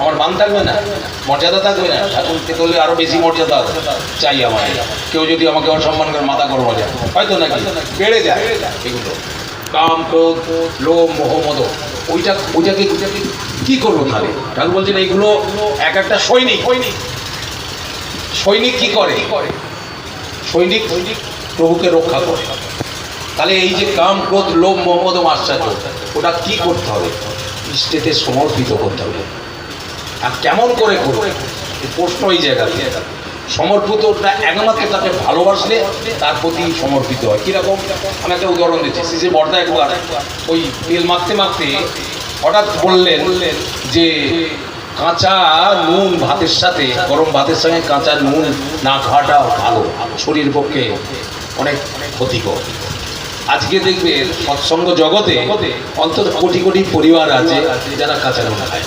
আমার মান থাকবে না, মর্যাদা থাকবে না ঠাকুর থেকে হলে আরও বেশি মর্যাদা চাই আমার কেউ যদি আমাকে অসম্মান করে, মাথা করব যায় হয়তো নাকি? বেড়ে যায়। এগুলো। কাম, ক্রোধ, লোভ, মোহ, মদ, ওইটা, ওইটাকে কি করব তাহলে? ঠাকুর বলছেন এইগুলো এক একটা সৈনিক। সৈনিক কি করে? সৈনিক প্রভুকে রক্ষা করে। তাহলে এই যে কাম, ক্রোধ, লোভ মোহাম্মদ আশ্চর্য ওটা কি করতে হবে? ইষ্টেতে সমর্পিত করতে হবে। আর কেমন করে করবে প্রশ্ন এই জায়গাতে। সমর্পিতটা একমাত্র তাকে ভালোবাসলে তার প্রতি সমর্পিত হয়। কীরকম আমি একটা উদাহরণ দিচ্ছি। সিজে বর্দা একবার ওই তেল মাখতে মাখতে হঠাৎ বললেন যে কাঁচা নুন ভাতের সাথে, গরম ভাতের সঙ্গে কাঁচা নুন না খাওয়াটা ভালো। শরীর পক্ষে অনেক ক্ষতিকর। আজকে দেখবে সৎসঙ্গ জগতে অন্তত কোটি কোটি পরিবার আছে যারা কাঁচা নুন খায়।